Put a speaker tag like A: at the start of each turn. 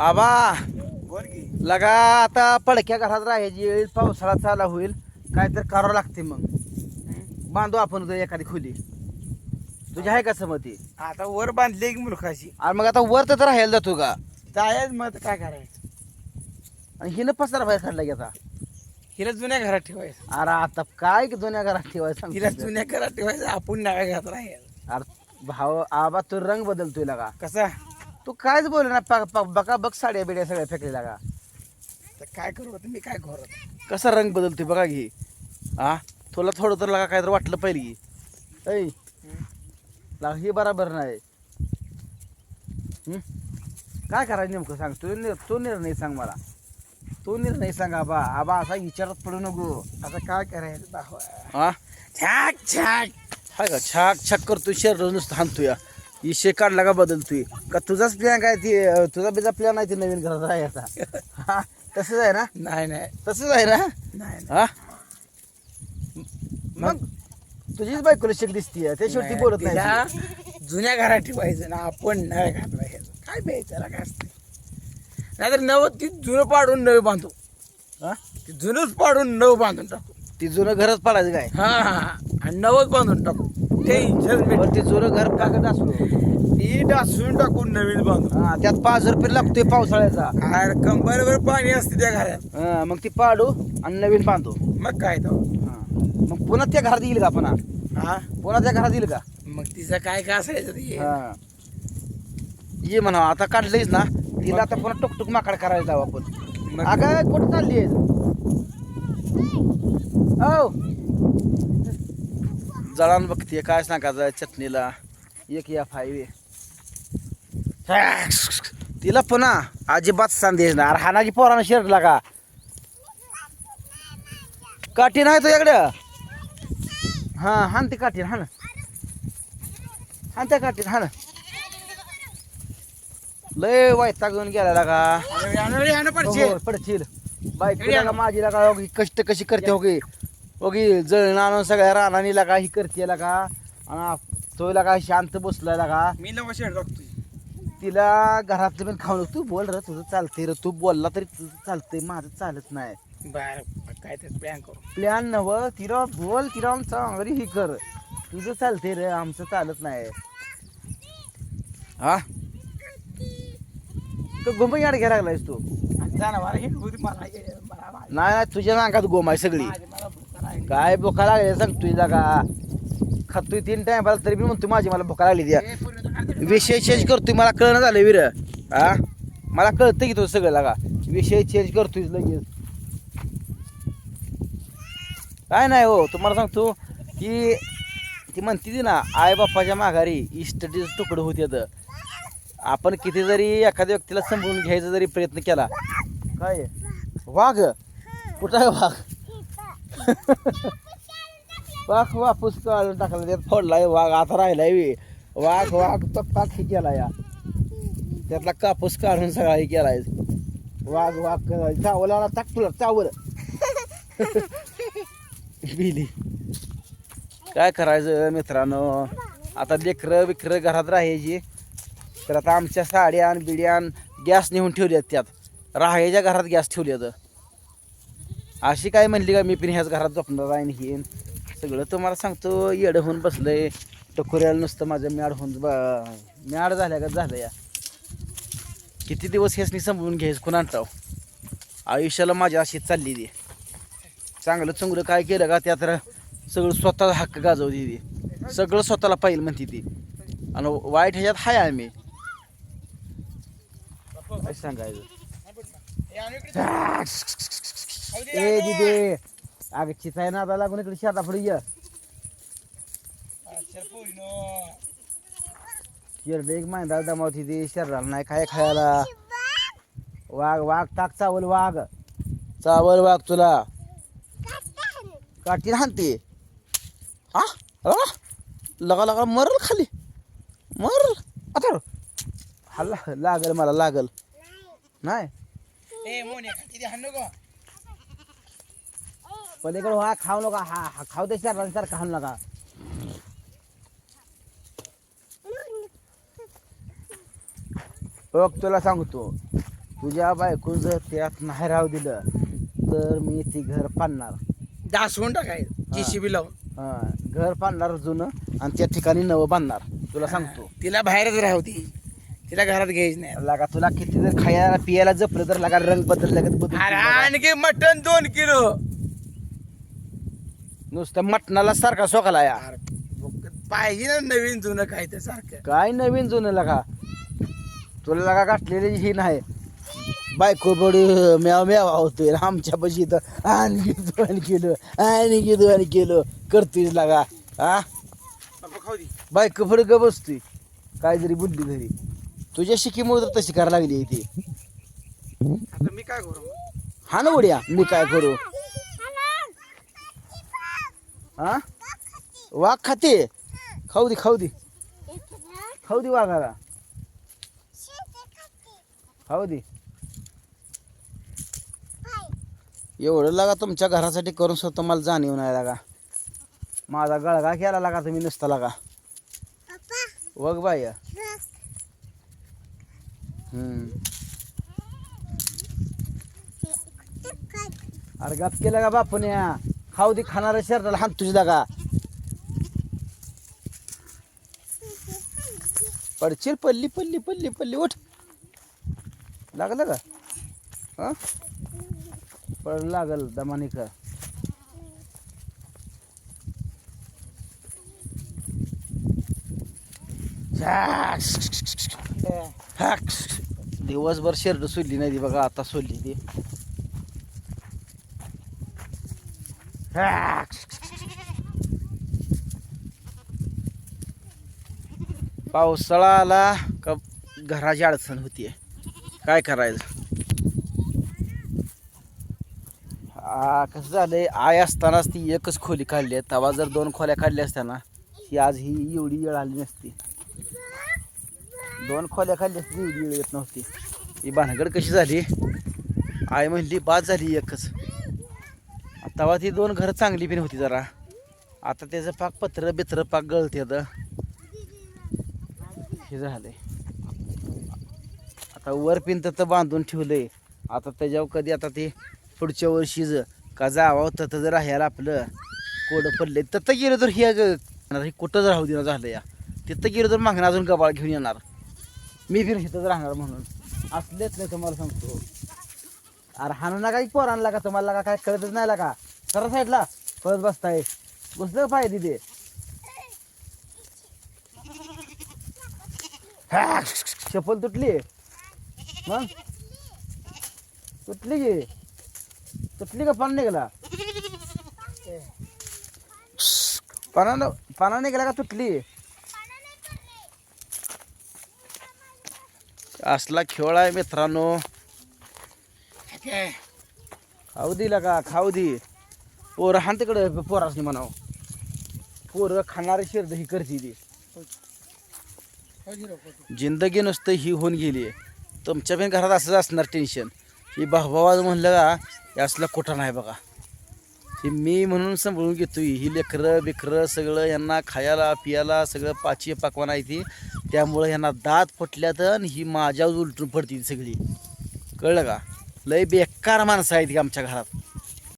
A: आबा लगा आता पडक्या घरात राहायची येईल पावसाळा चाला होईल. काय तर करावं लागते मग. बांधू आपण उद्या एखादी खोली. तुझी आहे का समती?
B: आता वर बांधले की मुलखाशी
A: आणि मग आता वर तर राहायला जातो का?
B: जायच मग काय करायचं?
A: आणि हिनं पसारा बाहेर काढला की आता?
B: हिला जुन्या घरात ठेवायचं.
A: अरे आता काय की जुन्या घरात ठेवायचं
B: हिला
A: सांगतो
B: जुन्या घरात ठेवायचं आपण नव्या घरात राहायचं.
A: अरे भाव आबा तो रंग बदलतोय लगा.
B: कसा?
A: तू कायच बोल ना पा- पा- बका बघ साड्या बिड्या सगळ्या फेकलेल्या का?
B: तर काय करू आता? मी काय करू
A: कसा रंग बदलतोय बघा घे हा? तुला थोडं तर लगा काय तर वाटलं पाहिजे की. ऐ लगा हे बरोबर नाही. हं? काय करायचं नेमकं सांग? तू नि- तू निर्णय सांग मला. तू निर्णय सांग आबा. आबा असा विचारात पडू नको.
B: आता काय करायचं?
A: हा?
B: छाक छाक.
A: हाय का? छाक छाक करतोय शरीर नुसतं हाणतोय. इशे काढला का बदलतोय का तुझाच प्लॅन काय ती तुझा बिजा प्लॅन आहे ते नवीन घरात राहायचा हा? तसंच आहे ना?
B: नाही नाही.
A: तसंच आहे ना?
B: नाही.
A: हा? मग तुझीच बायकोला शेक दिसतीये त्या शेवटी बोलत नाही.
B: जुन्या घरात ठेवायचं ना आपण नव्या घरात राहायचं काय प्यायचं काय असते नाहीतर नवं ती जुनं पाडून नवे बांधू.
A: हा?
B: ती जुनंच पाडून नवं बांधून टाकू.
A: ती जुनं घरच पाडायचं काय?
B: हा हा, हा. आणि नवंच बांधून टाकू. टेन्शन
A: जुनं घर पाकत असलो
B: ती डासून टाकून नवीन बांधू
A: हा त्यात पाच हजार रुपये लागतोय पावसाळ्याचा.
B: अरे कंबरभर पाणी असते त्या घरात.
A: हा, मग ती पाडू आणि नवीन बांधू.
B: मग काय तो?
A: हा. मग पुन्हा त्या घरात येईल का पुन्हा?
B: हा?
A: पुन्हा त्या घरात येईल का?
B: मग तिचं काय काय असायचं ते?
A: हा. ये म्हणा आता काढलंयच ना तिला आता पुन्हा टुकटुक माकड करायला जाऊ आपण.
B: मग?
A: अगं कुठं चालली औ. जळान बघते काय सांगायचं चटणीला? एक या फायवे तिला पुन्हा अजिबात सांदेश ना अरे हानाची पोरानं शिरला का? काठी नाही तुझ्याकडं हा हान ती काठी हान. हान त्या काठीत हान. लय वैताग घेऊन गेला का?
B: पडशील.
A: हो, पडशील. बाईक. माझी लागा कष्ट कशी करते ओगी ओगी जळण आणून सगळ्या रानानी लागा ही करते लागा आणि तो लागा शांत बसलाय लागा
B: मी नवा शेड टाकतोय
A: तिला घरातलं पण खाऊ नको. तू बोल र तुझं चालतंय र. तू बोलला तरी तुझं चालतंय माझं चालत नाही.
B: बर काय ते प्लॅन करू?
A: प्लॅन नव तिला बोल तिला चांगली ही कर. तुझं चालतंय रे आमचं चालत नाही. हा? तो गुंब याड घ्यायला लागलायस तू.
B: आणि जनावर हे मला मला
A: नाही नाही तुझ्या नाकात गोम आहे सगळी.
B: माझी-.
A: काय भुका लागली सांग जागा का खातोय तीन टाइम तरी मी म्हणतो माझी मला भुका लागली द्या विषय चेंज करतोय मला कळणं झालं विर. हा मला कळतं की तो सगळं लागा. विषय चेंज करतोय लगेच. काय नाही हो तुम्हाला सांगतो की ती म्हणते ती ना आई बाप्पाच्या माघारी इस्टडीच तुकडं होते आपण किती जरी एखाद्या व्यक्तीला समजून घ्यायचा जरी प्रयत्न केला. काय? वाघ? कुठं आहे वाघ? वाघ वापूस काढून टाकला. त्यात फोडलाय वाघ. आता राहिलाय बी. वाघ वाघ तो हे केला या त्यातला कापूस काढून सगळा हे केलाय. वाघ वाघ चावला टाक तुला चावल. बिली. काय करायचं मित्रांनो? आता लेकरं बिकरं घरात राहायची. तर आता आमच्या साड्यान बिड्यान गॅस नेऊन ठेवल्यात त्यात. राहायच्या घरात गॅस ठेवल्यात. अशी काय म्हणली का मी पण ह्याच घरात झोपणार आहे हे सगळं तुम्हाला सांगतो येडं होऊन बसलंय. टकोऱ्याला नुसतं माझं मॅड होऊन ब- मॅड झाल्या का झालं या. किती दिवस हेच समजून घ्यायचं कुणा टाव आयुष्याला माझ्या अशी चालली ती. चांगलं चुंगलं काय केलं का त्यात सगळं स्वतः हक्क गाजवते ती. सगळं स्वतःला पाहिजे म्हणते ती. आणि वाईट ह्याच्यात हाय आम्ही. सांगायचं. ए दिदे. अगं चिताय ना आता लागून इकडे शेता पुढे ये. शिरड एक महिना दमावती ती शरीराला नाही काय खायला. वाघ वाघ टाक चावल वाघ. चावल वाघ तुला. काठी हाणते. हा? हा? लगा लगा मरल खाली. मरल आता हल्ला लागल मला लागल. नाही
B: ए, मोने, किती हाण नको.
A: पलीकडे हा खाऊ नका हा हा खाऊ दे शरीरासारखा खाऊ नका. बघ तुला सांगतो तुझ्या बायकून जर त्यात नाही राहू दिलं तर मी ती घर पाडणार.
B: दासवून टाकायचं जेसीबी लावून.
A: हा, घर पाडणार जुनं आणि त्या ठिकाणी नवं बांधणार तुला सांगतो.
B: तिला बाहेरच राहू दे. तिला घरात घ्यायच नाही.
A: लागा तुला किती जर खायला पियाला जपलं तर लागा रंग बदल लगत बदल
B: अरे आणखी मटन दोन किलो.
A: नुसतं मटणाला सारखा सोकाला या.
B: अरे, पाहिजे ना नवीन जुनं काय ते सारखं.
A: काय नवीन जुनं लगा? तुला लगा गाठलेली ही नाही. बायको बड म्याव म्याव होतोय आमच्या पशी तर आणखी दोन किलो आणखी दोन किलो करतोय लगा. हा?
B: खाऊ दे.
A: बायको फड ग बसतोय. काय जरी बुद्धी घरी. तुझ्या शिकीमुळे तर तशी करायला लागली ती
B: आता मी काय करू?
A: हा ना उड्या मी काय करू? हा? वाघ खाते? खाऊ दे खाऊ दे. खाऊ दे वाघाला. खाऊ दे. एवढं लागा तुमच्या घरासाठी करून स्वतः मला जाणीव नाही लागा. माझा गळगा केला लागा तुम्ही नुसता लागा. वग बाय अरे गप केलं का बापून या खाऊ दे खाणाऱ्या शर्टाला हात तुझी जागा. पडशील पल्ली पल्ली पल्ली पल्ली उठ. लागलं का? हा? पड लागल दमानी का दिवसभर शर्ट सोडली नाही ती बघा आता सोडली ती. पावसाळा आला का घराची अडचण होतीये काय करायचं? आ, कसं झालंय? आय असतानाच ती एकच खोली काढली आहे. तवा जर दोन खोल्या काढल्या असत्या ना ही आज ही एवढी वेळ आली नसती. दोन खोल्या काढल्या असती एवढी वेळ येत नव्हती. ही भानगड कशी झाली? आई म्हणली बाद झाली एकच. तेव्हा ती दोन घरं चांगली पण होती जरा. आता त्याचं पाक पत्र बित्र पाक गळते आता. हे झालंय. आता वर पिंत तर बांधून ठेवलंय. आता त्याच्यावर कधी आता ते पुढच्या वर्षी ज का जावं तर जर राहायला आपलं. कोडं पडले तर गेलं तर हे ग- हे कुठं जर राहू देणं झालं या. तिथं गेलं तर मागणं अजून गबाळ घेऊन येणार. मी फिर तिथंच राहणार म्हणून. असलेच नाही तुम्हाला सांगतो. अरे हाणू नका की पोरांना का तुम्हाला का काय कळतच नाही का खरं साईडला परत बसताय. बसलं पाहिजे तिथे. चप्पल तुटली. मग? तुटली की? तुटली का पान निघाला? पाना पाना निघाला का तुटली? असला खेळ आहे मित्रांनो.
B: काय
A: खाऊ दिला का? खाऊ दे पोरं हान तिकडे पोरासनी म्हणाव. पोरं खाणारे शिरद ही करते ती. जिंदगी नुसतं ही होऊन गेली. तुमच्या पण घरात असंच असणार टेन्शन ही भावाज म्हणलं का हे असलं कुठं नाही बघा. हे मी म्हणून सांभाळून घेतोय. ही लेकरं बिखरं सगळं यांना खायला पियाला सगळं पाची पकवान आहे ती. त्यामुळं यांना दात फुटल्यात आणि ही माझ्यावर उलटून पडती सगळी. कळलं का? लय बेकार माणसं आहेत आमच्या घरात.